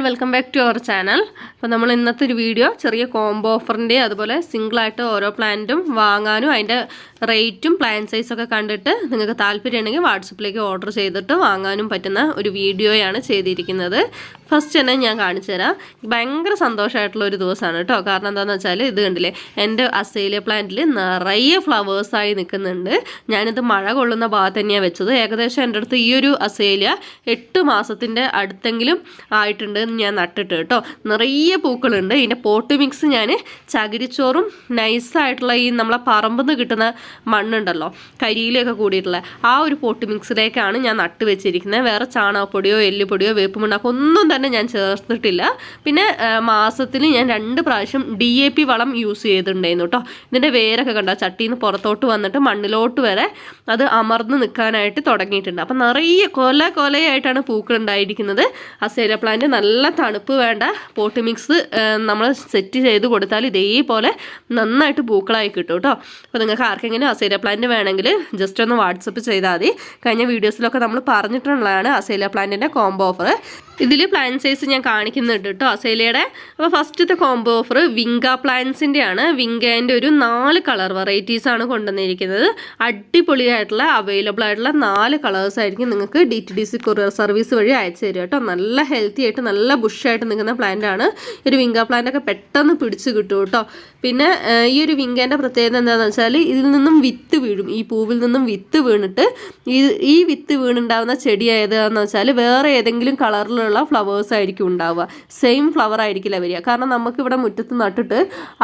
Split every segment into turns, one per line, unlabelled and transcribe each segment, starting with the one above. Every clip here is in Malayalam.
Welcome back to our channel അപ്പോൾ നമ്മൾ ഇന്നത്തെ ഒരു വീഡിയോ ചെറിയ കോംബോ ഓഫറിന്റെ അതുപോലെ സിംഗിളായിട്ട് ഓരോ പ്ലാന്റും വാങ്ങാനും അതിന്റെ റേറ്റും പ്ലാൻ സൈസൊക്കെ കണ്ടിട്ട് നിങ്ങൾക്ക് താല്പര്യമുണ്ടെങ്കിൽ വാട്സപ്പിലേക്ക് ഓർഡർ ചെയ്തിട്ട് വാങ്ങാനും പറ്റുന്ന ഒരു വീഡിയോയാണ് ചെയ്തിരിക്കുന്നത്. ഫസ്റ്റ് തന്നെ ഞാൻ കാണിച്ചു തരാം. ഭയങ്കര സന്തോഷമായിട്ടുള്ള ഒരു ദിവസമാണ് കേട്ടോ. കാരണം എന്താണെന്ന് വെച്ചാൽ ഇത് കണ്ടില്ലേ എന്റെ അസേലിയ പ്ലാന്റിൽ നിറയെ ഫ്ലവേഴ്സായി നിൽക്കുന്നുണ്ട്. ഞാനിത് മഴ കൊള്ളുന്ന ഭാഗത്ത് തന്നെയാണ് വെച്ചത്. ഏകദേശം എന്റെ അടുത്ത് ഈ ഒരു അസേലിയ എട്ട് മാസത്തിന്റെ അടുത്തെങ്കിലും ആയിട്ടുണ്ട് ഞാൻ നട്ടിട്ട് കേട്ടോ. നിറയെ പൂക്കളുണ്ട്. ഇതിന്റെ പോട്ട് മിക്സ് ഞാൻ ചകിരിച്ചോറും നൈസായിട്ടുള്ള ഈ നമ്മളെ പറമ്പിൽ നിന്ന് കിട്ടുന്ന മണ്ണുണ്ടല്ലോ കരിയിലൊക്കെ കൂടിയിട്ടുള്ള ആ ഒരു പോട്ട് മിക്സിലേക്കാണ് ഞാൻ നട്ട് വെച്ചിരിക്കുന്നത്. വേറെ ചാണകപ്പൊടിയോ എല്ലുപൊടിയോ വേപ്പ് മണ്ണാക്കോ ഒന്നും തന്നെ ഞാൻ ചേർത്തിട്ടില്ല. പിന്നെ മാസത്തിൽ ഞാൻ രണ്ട് പ്രാവശ്യം ഡി എ പി വളം യൂസ് ചെയ്തിട്ടുണ്ടായിരുന്നു കേട്ടോ. ഇതിന്റെ വേരൊക്കെ കണ്ടോ? ചട്ടിയിൽ നിന്ന് പുറത്തോട്ട് വന്നിട്ട് മണ്ണിലോട്ട് വരെ അത് അമർന്ന് നിൽക്കാനായിട്ട് തുടങ്ങിയിട്ടുണ്ട്. അപ്പം നിറയെ കൊല കൊലയായിട്ടാണ് പൂക്കൾ ഉണ്ടായിരിക്കുന്നത്. അസേല പ്ലാന്റ് നല്ല തണുപ്പ് വേണ്ട പോട്ട് മിക്സ് നമ്മൾ സെറ്റ് ചെയ്ത് കൊടുത്താൽ ഇതേപോലെ നന്നായിട്ട് പൂക്കളായി കിട്ടും കേട്ടോ. അപ്പോൾ നിങ്ങൾക്ക് ആർക്കെങ്കിലും അസേല പ്ലാന്റ് വേണമെങ്കിൽ ജസ്റ്റ് ഒന്ന് വാട്സപ്പ് ചെയ്താൽ മതി. കഴിഞ്ഞ വീഡിയോസിലൊക്കെ നമ്മൾ പറഞ്ഞിട്ടുള്ളതാണ് അസൈല പ്ലാന്റിന്റെ കോംബോ ഓഫർ ഇതിൽ പ്ലാൻ സൈസ് ഞാൻ കാണിക്കുന്നുണ്ട് കേട്ടോ അസൈലയുടെ അപ്പോൾ ഫസ്റ്റത്തെ കോംബോ ഓഫർ വിങ്ക പ്ലാൻസിന്റെയാണ് വിങ്കേന്റെ ഒരു നാല് കളർ വെറൈറ്റീസ് ആണ് കൊണ്ടുവന്നിരിക്കുന്നത്. അടിപൊളിയായിട്ടുള്ള അവൈലബിൾ ആയിട്ടുള്ള നാല് കളേഴ്സ് ആയിരിക്കും നിങ്ങൾക്ക് D T D C courier service വഴി അയച്ചു തരും കേട്ടോ. നല്ല ഹെൽത്തി ആയിട്ട് നല്ല ബുഷായിട്ട് നിൽക്കുന്ന പ്ലാന്റ് ആണ്. ഒരു വിങ്ക പ്ലാന്റ് ഒക്കെ പെട്ടെന്ന് പിടിച്ച് കിട്ടും കേട്ടോ. പിന്നെ ഈ ഒരു വിങ്കേന്റെ പ്രത്യേകത എന്താണെന്ന് വെച്ചാൽ ഇതിൽ നിന്നും വിത്ത് വീഴും. ഈ പൂവിൽ നിന്നും വിത്ത് വീണിട്ട് ഈ ഈ വിത്ത് വീണുണ്ടാവുന്ന ചെടി ഏതാണെന്ന് വെച്ചാൽ വേറെ ഏതെങ്കിലും കളറിലുള്ള ഫ്ലവേഴ്സ് ആയിരിക്കും ഉണ്ടാവുക. സെയിം ഫ്ലവർ ആയിരിക്കില്ല വരിക. കാരണം നമുക്ക് ഇവിടെ മുറ്റത്ത് നട്ടിട്ട്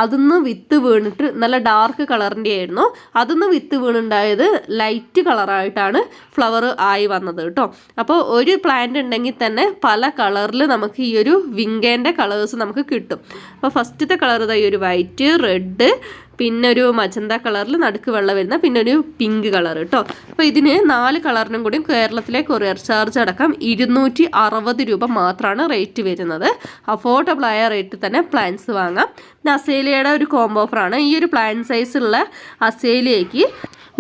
അതിന്ന് വിത്ത് വീണിട്ട് നല്ല ഡാർക്ക് കളറിന്റെ ആയിരുന്നു. അതിന്ന് വിത്ത് വീണുണ്ടായത് ലൈറ്റ് കളറായിട്ടാണ് ഫ്ലവർ ആയി വന്നത് കേട്ടോ. അപ്പോൾ ഒരു പ്ലാന്റ് ഉണ്ടെങ്കിൽ തന്നെ പല കളറിൽ നമുക്ക് ഈ ഒരു വിങ്കേന്റെ കളേഴ്സ് നമുക്ക് കിട്ടും. അപ്പോൾ ഫസ്റ്റത്തെ കളർ ഇതായി ഒരു വൈറ്റ് റെഡ് പിന്നെ ഒരു മജന്ത കളറിൽ നടുക്ക് വെള്ളം വരുന്ന പിന്നെ ഒരു പിങ്ക് കളർ കേട്ടോ അപ്പോൾ ഇതിന് നാല് കളറിനും കൂടി കേരളത്തിലെ കൊറിയർ ചാർജ് അടക്കം ഇരുന്നൂറ്റി അറുപത് രൂപ മാത്രമാണ് റേറ്റ് വരുന്നത്. അഫോർഡബിൾ ആയ റേറ്റ് തന്നെ പ്ലാൻസ് വാങ്ങാം. പിന്നെ അസേലിയയുടെ ഒരു കോംബോ ഓഫറാണ്. ഈ ഒരു പ്ലാൻ സൈസുള്ള അസേലിയയ്ക്ക്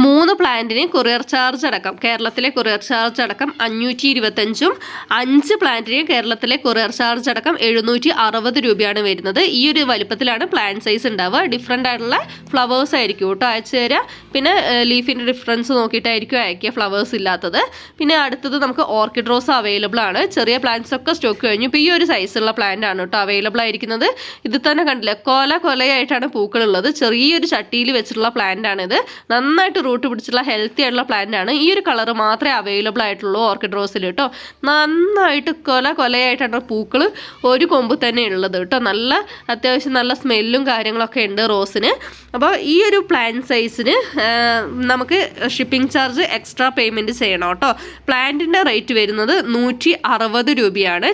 മൂന്ന് പ്ലാന്റിന് കൊറിയർ ചാർജ് അടക്കം കേരളത്തിലെ കൊറിയർ ചാർജ് അടക്കം അഞ്ഞൂറ്റി ഇരുപത്തഞ്ചും അഞ്ച് പ്ലാന്റിന് കേരളത്തിലെ കൊറിയർ ചാർജ് അടക്കം എഴുന്നൂറ്റി അറുപത് രൂപയാണ് വരുന്നത്. ഈ ഒരു വലുപ്പത്തിലാണ് പ്ലാന്റ് സൈസ് ഉണ്ടാവുക. ഡിഫറെന്റ് ആയിട്ടുള്ള ഫ്ലവേഴ്സ് ആയിരിക്കും കേട്ടോ അയച്ചു തരിക പിന്നെ ലീഫിന്റെ ഡിഫറൻസ് നോക്കിയിട്ടായിരിക്കും അയക്കുക ഫ്ലവേഴ്സ് ഇല്ലാത്തത്. പിന്നെ അടുത്തത് നമുക്ക് ഓർക്കിഡ് റോസ് അവൈലബിൾ ആണ്. ചെറിയ പ്ലാന്റ്സ് ഒക്കെ സ്റ്റോക്ക് കഴിഞ്ഞു. ഇപ്പോൾ ഈ ഒരു സൈസുള്ള പ്ലാന്റ് ആണ് കേട്ടോ അവൈലബിൾ ആയിരിക്കുന്നത്. ഇത് തന്നെ കണ്ടില്ല കൊല കൊലയായിട്ടാണ് പൂക്കളുള്ളത്. ചെറിയൊരു ചട്ടിയിൽ വെച്ചിട്ടുള്ള പ്ലാന്റ് ആണിത് നന്നായിട്ട് റൂട്ട് പിടിച്ചിട്ടുള്ള ഹെൽത്തി ആയിട്ടുള്ള പ്ലാന്റ് ആണ്. ഈ ഒരു കളർ മാത്രമേ അവൈലബിൾ ആയിട്ടുള്ളൂ ഓർക്കിഡ് റോസിൽ കേട്ടോ. നന്നായിട്ട് കൊല കൊലയായിട്ടാണ് പൂക്കൾ ഒരു കൊമ്പ് തന്നെ ഉള്ളത് കേട്ടോ. നല്ല അത്യാവശ്യം നല്ല സ്മെല്ലും കാര്യങ്ങളൊക്കെ ഉണ്ട് റോസിന് അപ്പോൾ ഈ ഒരു പ്ലാൻ സൈസിന് നമുക്ക് ഷിപ്പിംഗ് ചാർജ് എക്സ്ട്രാ പേയ്മെന്റ് ചെയ്യണം കേട്ടോ. പ്ലാന്റിന്റെ റേറ്റ് വരുന്നത് നൂറ്റി രൂപയാണ്.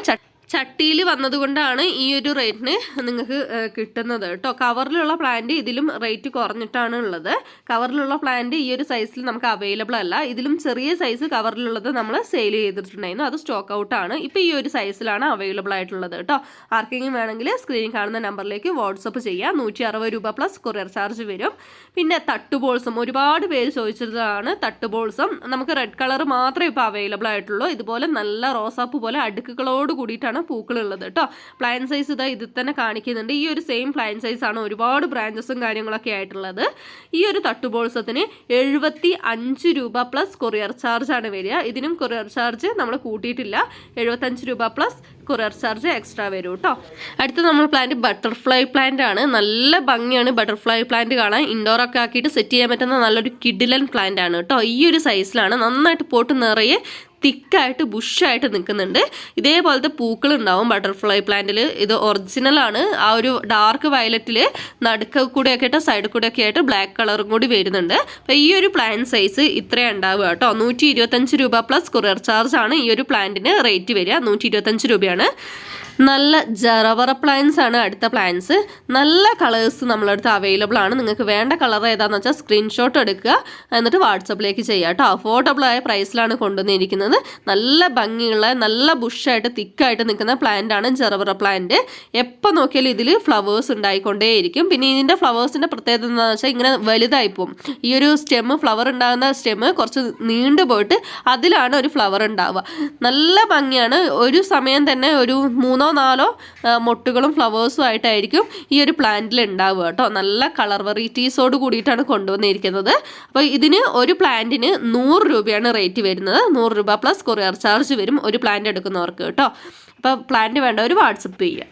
ചട്ടിയിൽ വന്നതുകൊണ്ടാണ് ഈ ഒരു റേറ്റിന് നിങ്ങൾക്ക് കിട്ടുന്നത് കേട്ടോ. കവറിലുള്ള പ്ലാന്റ് ഇതിലും റേറ്റ് കുറഞ്ഞിട്ടാണ് ഉള്ളത്. കവറിലുള്ള പ്ലാന്റ് ഈ ഒരു സൈസിൽ നമുക്ക് അവൈലബിൾ അല്ല. ഇതിലും ചെറിയ സൈസ് കവറിലുള്ളത് നമ്മൾ സെയിൽ ചെയ്തിട്ടുണ്ടായിരുന്നു. അത് സ്റ്റോക്ക് ഔട്ടാണ് ഇപ്പോൾ ഈ ഒരു സൈസിലാണ് അവൈലബിൾ ആയിട്ടുള്ളത് കേട്ടോ. ആർക്കെങ്കിലും വേണമെങ്കിൽ സ്ക്രീനിൽ കാണുന്ന നമ്പറിലേക്ക് വാട്സപ്പ് ചെയ്യാം. നൂറ്റി അറുപത് രൂപ പ്ലസ് കൊറിയർ ചാർജ് വരും. പിന്നെ തട്ടുബോൾസും ഒരുപാട് പേര് ചോദിച്ചതാണ് തട്ടുബോൾസും നമുക്ക് റെഡ് കളർ മാത്രമേ ഇപ്പോൾ അവൈലബിൾ ആയിട്ടുള്ളൂ. ഇതുപോലെ നല്ല റോസാപ്പ് പോലെ അടുക്കുകളോട് കൂടിയിട്ടാണ് പൂക്കളുള്ളത് കേട്ടോ. പ്ലാൻ സൈസ് ഇതാ ഇതിൽ തന്നെ കാണിക്കുന്നുണ്ട്. ഈ ഒരു സെയിം പ്ലാൻ സൈസ് ആണ് ഒരുപാട് ബ്രാഞ്ചസും കാര്യങ്ങളൊക്കെ ആയിട്ടുള്ളത്. ഈ ഒരു തട്ടുബോൾസത്തിന് എഴുപത്തി അഞ്ച് രൂപ പ്ലസ് കൊറിയർ ചാർജ് ആണ് വരിക. ഇതിനും കൊറിയർ ചാർജ് നമ്മൾ കൂട്ടിയിട്ടില്ല. എഴുപത്തഞ്ച് രൂപ പ്ലസ് കൊറിയർ ചാർജ് എക്സ്ട്രാ വരും കേട്ടോ. അടുത്ത നമ്മൾ പ്ലാന്റ് ബട്ടർഫ്ലൈ പ്ലാന്റ് ആണ്. നല്ല ഭംഗിയാണ് ബട്ടർഫ്ലൈ പ്ലാന്റ് കാണാൻ. ഇൻഡോർ ഒക്കെ ആക്കിയിട്ട് സെറ്റ് ചെയ്യാൻ പറ്റുന്ന നല്ലൊരു കിഡിലൻ പ്ലാന്റ് ആണ് കേട്ടോ. ഈ ഒരു സൈസിലാണ് നന്നായിട്ട് പോട്ട് നിറയെ തിക്കായിട്ട് ബുഷായിട്ട് നിൽക്കുന്നുണ്ട്. ഇതേപോലത്തെ പൂക്കൾ ഉണ്ടാവും ബട്ടർഫ്ലൈ പ്ലാന്റിൽ ഇത് ഒറിജിനലാണ് ആ ഒരു ഡാർക്ക് വയലറ്റിൽ നടുക്ക കൂടെയൊക്കെ ആയിട്ട് സൈഡിൽ കൂടെയൊക്കെ ആയിട്ട് ബ്ലാക്ക് കളറും കൂടി വരുന്നുണ്ട്. അപ്പോൾ ഈ ഒരു പ്ലാന്റ് സൈസ് ഇത്രയും ഉണ്ടാവുക കേട്ടോ. നൂറ്റി രൂപ പ്ലസ് കുറിയർ ചാർജ് ആണ് ഈ ഒരു പ്ലാന്റിന് റേറ്റ് വരിക. നൂറ്റി രൂപയാണ്. നല്ല ജറവറ പ്ലാൻസ് ആണ് അടുത്ത പ്ലാൻസ് നല്ല കളേഴ്സ് നമ്മളടുത്ത് അവൈലബിൾ ആണ്. നിങ്ങൾക്ക് വേണ്ട കളർ ഏതാണെന്ന് വെച്ചാൽ സ്ക്രീൻഷോട്ട് എടുക്കുക. എന്നിട്ട് വാട്സപ്പിലേക്ക് ചെയ്യുക കേട്ടോ. അഫോർഡബിൾ ആയ പ്രൈസിലാണ് കൊണ്ടുവന്നിരിക്കുന്നത്. നല്ല ഭംഗിയുള്ള നല്ല ബുഷായിട്ട് തിക്കായിട്ട് നിൽക്കുന്ന പ്ലാന്റ് ആണ് ജറവറ പ്ലാന്റ് എപ്പോൾ നോക്കിയാലും ഇതിൽ ഫ്ലവേഴ്സ് ഉണ്ടായിക്കൊണ്ടേയിരിക്കും. പിന്നെ ഇതിന്റെ ഫ്ലവേഴ്സിന്റെ പ്രത്യേകത എന്താണെന്ന് വെച്ചാൽ ഇങ്ങനെ വലുതായി പോകും ഈ ഒരു സ്റ്റെമ്മ് ഫ്ലവർ ഉണ്ടാകുന്ന സ്റ്റെമ്മ് കുറച്ച് നീണ്ടു പോയിട്ട് അതിലാണ് ഒരു ഫ്ലവർ ഉണ്ടാവുക. നല്ല ഭംഗിയാണ്. ഒരു സമയം തന്നെ ഒരു മൂന്നോ നാലോ മൊട്ടുകളും ഫ്ലവേഴ്സും ആയിട്ടായിരിക്കും ഈ ഒരു പ്ലാന്റിൽ ഉണ്ടാവുക കേട്ടോ. നല്ല കളർ വെറൈറ്റീസോട് കൂടിയിട്ടാണ് കൊണ്ടുവന്നിരിക്കുന്നത്. അപ്പോൾ ഇതിന് ഒരു പ്ലാന്റിന് നൂറ് രൂപയാണ് റേറ്റ് വരുന്നത്. നൂറ് രൂപ പ്ലസ് കൊറിയർ ചാർജ് വരും ഒരു പ്ലാന്റ് എടുക്കുന്നവർക്ക് കേട്ടോ. അപ്പോൾ പ്ലാന്റ് വേണ്ടവർ വാട്സപ്പ് ചെയ്യുക